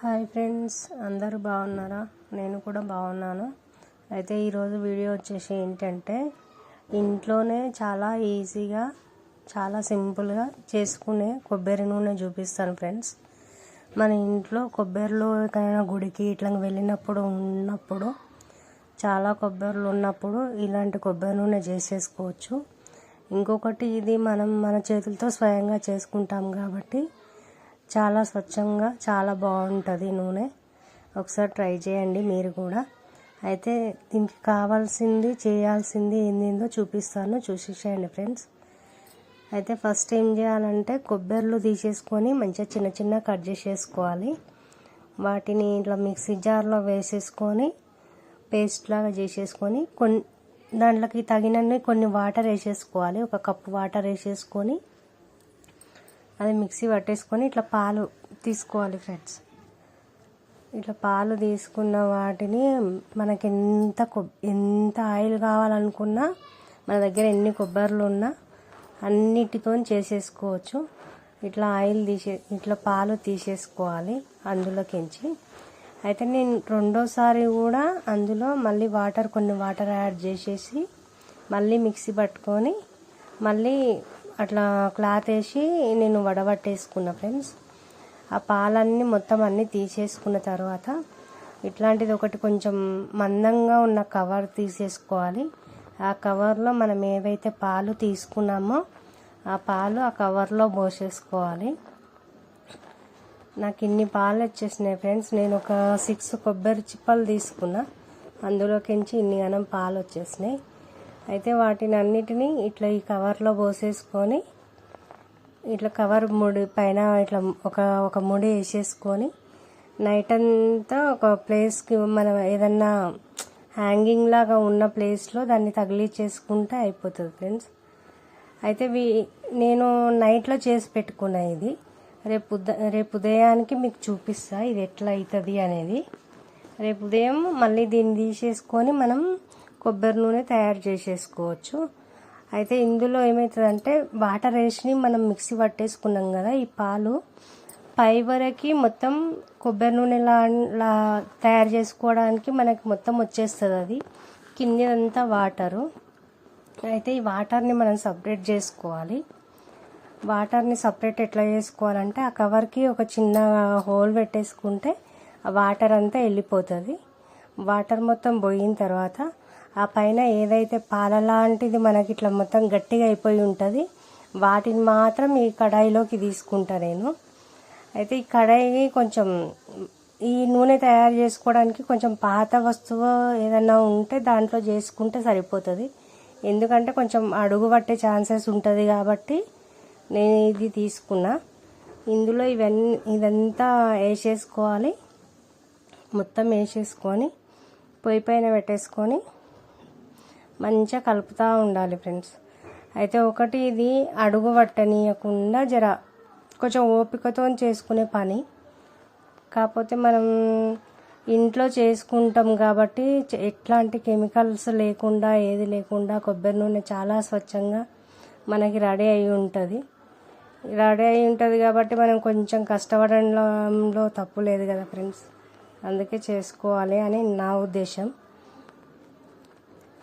Hi friends అందరూ బాగున్నారా? నేను కూడా బాగున్నాను. అయితే ఈరోజు వీడియో వచ్చేసి ఏంటంటే ఇంట్లోనే చాలా ఈజీగా చాలా సింపుల్గా చేసుకునే కొబ్బరి నూనె చూపిస్తాను ఫ్రెండ్స్. మన ఇంట్లో కొబ్బరిలో ఎక్కడైనా గుడికి ఇట్లా వెళ్ళినప్పుడు ఉన్నప్పుడు చాలా కొబ్బరిలు ఉన్నప్పుడు ఇలాంటి కొబ్బరి నూనె చేసేసుకోవచ్చు. ఇంకొకటి ఇది మనం మన చేతులతో స్వయంగా చేసుకుంటాం కాబట్టి చాలా స్వచ్ఛంగా చాలా బాగుంటుంది నూనె. ఒకసారి ట్రై చేయండి మీరు కూడా. అయితే దీనికి కావాల్సింది చేయాల్సింది ఏందేందో చూపిస్తాను. చూసేసేయండి ఫ్రెండ్స్. అయితే ఫస్ట్ ఏం చేయాలంటే కొబ్బరిలు తీసేసుకొని మంచిగా చిన్న చిన్న కట్ చేసేసుకోవాలి. వాటిని ఇట్లా మిక్సీ జార్లో వేసేసుకొని పేస్ట్ లాగా చేసేసుకొని కొన్ని దాంట్లోకి తగినన్ని కొన్ని వాటర్ వేసేసుకోవాలి. ఒక కప్పు వాటర్ వేసేసుకొని అది మిక్సీ పట్టేసుకొని ఇట్లా పాలు తీసుకోవాలి ఫ్రెండ్స్. ఇట్లా పాలు తీసుకున్న వాటిని మనకి ఎంత ఎంత ఆయిల్ కావాలనుకున్నా మన దగ్గర ఎన్ని కొబ్బరిలు ఉన్నా అన్నిటితో చేసేసుకోవచ్చు. ఇట్లా ఆయిల్ తీసే ఇట్లా పాలు తీసేసుకోవాలి అందులోకించి. అయితే నేను రెండోసారి కూడా అందులో మళ్ళీ వాటర్ కొన్ని వాటర్ యాడ్ చేసేసి మళ్ళీ మిక్సీ పట్టుకొని మళ్ళీ అట్లా క్లాత్ వేసి నేను వడబట్టేసుకున్నా ఫ్రెండ్స్. ఆ పాలన్నీ మొత్తం అన్నీ తీసేసుకున్న తర్వాత ఇట్లాంటిది ఒకటి కొంచెం మందంగా ఉన్న కవర్ తీసేసుకోవాలి. ఆ కవర్లో మనం ఏవైతే పాలు తీసుకున్నామో ఆ పాలు ఆ కవర్లో పోసేసుకోవాలి. నాకు ఇన్ని పాలు వచ్చేసినాయి ఫ్రెండ్స్. నేను ఒక సిక్స్ కొబ్బరి చిప్పలు తీసుకున్నా. అందులోకించి ఇన్ని గనం పాలు వచ్చేసినాయి. అయితే వాటిని అన్నిటినీ ఇట్లా ఈ కవర్లో పోసేసుకొని ఇట్లా కవర్ ముడి పైన ఇట్లా ఒక ఒక ముడి వేసేసుకొని నైట్ అంతా ఒక ప్లేస్కి మనం ఏదన్నా హ్యాంగింగ్ లాగా ఉన్న ప్లేస్లో దాన్ని తగిలిచ్చేసుకుంటే అయిపోతుంది ఫ్రెండ్స్. అయితే వీ నేను నైట్లో చేసి పెట్టుకున్నా ఇది. రేపు రేపు ఉదయానికి మీకు చూపిస్తా ఇది ఎట్లా అవుతుంది అనేది. రేపు ఉదయం మళ్ళీ దీన్ని తీసేసుకొని మనం కొబ్బరి నూనె తయారు చేసేసుకోవచ్చు. అయితే ఇందులో ఏమవుతుందంటే వాటర్ వేసి మనం మిక్సీ పట్టేసుకున్నాం కదా ఈ పాలు. పై వరకు మొత్తం కొబ్బరి నూనె లా తయారు చేసుకోవడానికి మనకి మొత్తం వచ్చేస్తుంది అది. కిందంతా వాటరు. అయితే ఈ వాటర్ని మనం సపరేట్ చేసుకోవాలి. వాటర్ని సపరేట్ ఎట్లా చేసుకోవాలంటే ఆ కవర్కి ఒక చిన్న హోల్ పెట్టేసుకుంటే వాటర్ అంతా వెళ్ళిపోతుంది. వాటర్ మొత్తం పోయిన తర్వాత ఆ పైన ఏదైతే పాల లాంటిది మనకి ఇట్లా మొత్తం గట్టిగా అయిపోయి ఉంటుంది వాటిని మాత్రం ఈ కడాయిలోకి తీసుకుంటా నేను. అయితే ఈ కడాయి కొంచెం ఈ నూనె తయారు చేసుకోవడానికి కొంచెం పాత వస్తువు ఏదన్నా ఉంటే దాంట్లో చేసుకుంటే సరిపోతుంది. ఎందుకంటే కొంచెం అడుగు పట్టే ఛాన్సెస్ ఉంటుంది కాబట్టి నేను ఇది తీసుకున్నా. ఇందులో ఇవన్నీ ఇదంతా వేసేసుకోవాలి. మొత్తం వేసేసుకొని పొయ్యి పైన పెట్టేసుకొని మంచిగా కలుపుతూ ఉండాలి ఫ్రెండ్స్. అయితే ఒకటి ఇది అడుగు పట్టనీయకుండా జర కొంచెం ఓపికతో చేసుకునే పని. కాకపోతే మనం ఇంట్లో చేసుకుంటాం కాబట్టి ఎట్లాంటి కెమికల్స్ లేకుండా ఏది లేకుండా కొబ్బరి నూనె చాలా స్వచ్ఛంగా మనకి రెడీ అయి ఉంటుంది. రెడీ అయి ఉంటుంది కాబట్టి మనం కొంచెం కష్టపడంలో తప్పు లేదు కదా ఫ్రెండ్స్. అందుకే చేసుకోవాలి అని నా ఉద్దేశం.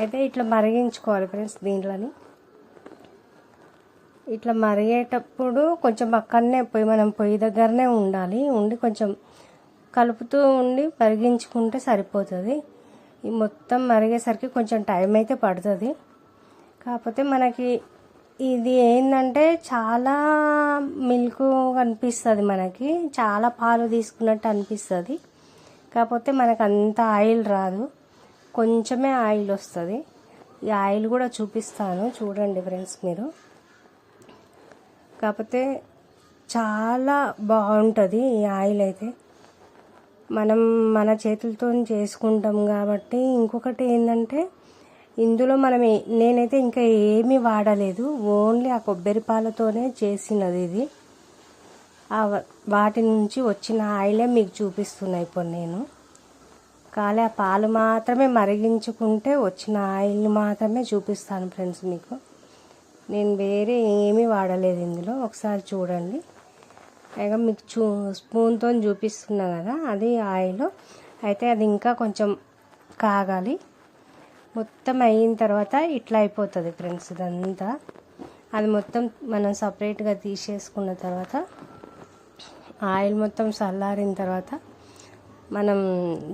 అయితే ఇట్లా మరిగించుకోవాలి ఫ్రెండ్స్ దీంట్లోని. ఇట్లా మరిగేటప్పుడు కొంచెం అక్కడనే పొయ్యి మనం పొయ్యి దగ్గరనే ఉండాలి. ఉండి కొంచెం కలుపుతూ ఉండి మరిగించుకుంటే సరిపోతుంది. ఈ మొత్తం మరిగేసరికి కొంచెం టైం అయితే పడుతుంది. కాకపోతే మనకి ఇది ఏంటంటే చాలా మిల్క్ అనిపిస్తుంది మనకి. చాలా పాలు తీసుకున్నట్టు అనిపిస్తుంది. కాకపోతే మనకు అంత ఆయిల్ రాదు. కొంచెమే ఆయిల్ వస్తుంది. ఈ ఆయిల్ కూడా చూపిస్తాను. చూడండి ఫ్రెండ్స్ మీరు. కాకపోతే చాలా బాగుంటుంది ఈ ఆయిల్ అయితే. మనం మన చేతులతో చేసుకుంటాం కాబట్టి ఇంకొకటి ఏంటంటే ఇందులో మనం నేనైతే ఇంకా ఏమీ వాడలేదు. ఓన్లీ ఆ కొబ్బరి పాలతోనే చేసినది ఇది. వాటి నుంచి వచ్చిన ఆయిలే మీకు చూపిస్తున్నాయి ఇప్పుడు నేను. కాలే. ఆ పాలు మాత్రమే మరిగించుకుంటే వచ్చిన ఆయిల్ మాత్రమే చూపిస్తాను ఫ్రెండ్స్ మీకు. నేను వేరే ఏమీ వాడలేదు ఇందులో. ఒకసారి చూడండి. పైగా మీకు చూ స్పూన్తో చూపిస్తున్నా కదా అది ఆయిల్. అయితే అది ఇంకా కొంచెం కాగాలి. మొత్తం అయిన తర్వాత ఇట్లా అయిపోతుంది ఫ్రెండ్స్ ఇదంతా. అది మొత్తం మనం సపరేట్గా తీసేసుకున్న తర్వాత ఆయిల్ మొత్తం చల్లారిన తర్వాత మనం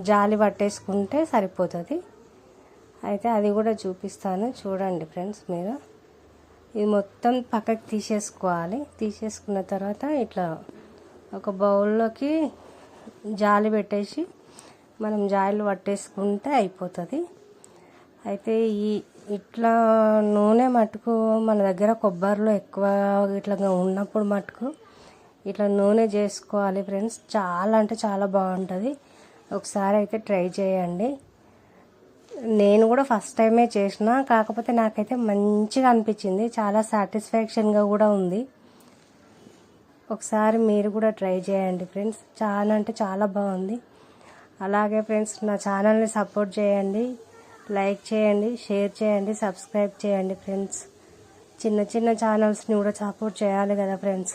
జాలి పట్టేసుకుంటే సరిపోతుంది. అయితే అది కూడా చూపిస్తాను. చూడండి ఫ్రెండ్స్ మీరు. ఇది మొత్తం పక్కకి తీసేసుకోవాలి. తీసేసుకున్న తర్వాత ఇట్లా ఒక బౌల్లోకి జాలి పెట్టేసి మనం జాయిలు పట్టేసుకుంటే అయిపోతుంది. అయితే ఈ ఇట్లా నూనె మటుకు మన దగ్గర కొబ్బరిలో ఎక్కువ ఇట్లా ఉన్నప్పుడు మటుకు ఇట్లా నూనె చేసుకోవాలి ఫ్రెండ్స్. చాలా అంటే చాలా బాగుంటుంది. ఒకసారి అయితే ట్రై చేయండి. నేను కూడా ఫస్ట్ టైమే చేసిన కాకపోతే నాకైతే మంచిగా అనిపించింది. చాలా సాటిస్ఫాక్షన్గా కూడా ఉంది. ఒకసారి మీరు కూడా ట్రై చేయండి ఫ్రెండ్స్. చాలా అంటే చాలా బాగుంది. అలాగే ఫ్రెండ్స్ నా ఛానల్ని సపోర్ట్ చేయండి. లైక్ చేయండి షేర్ చేయండి సబ్స్క్రైబ్ చేయండి ఫ్రెండ్స్. చిన్న చిన్న ఛానల్స్ని కూడా సపోర్ట్ చేయాలి కదా friends.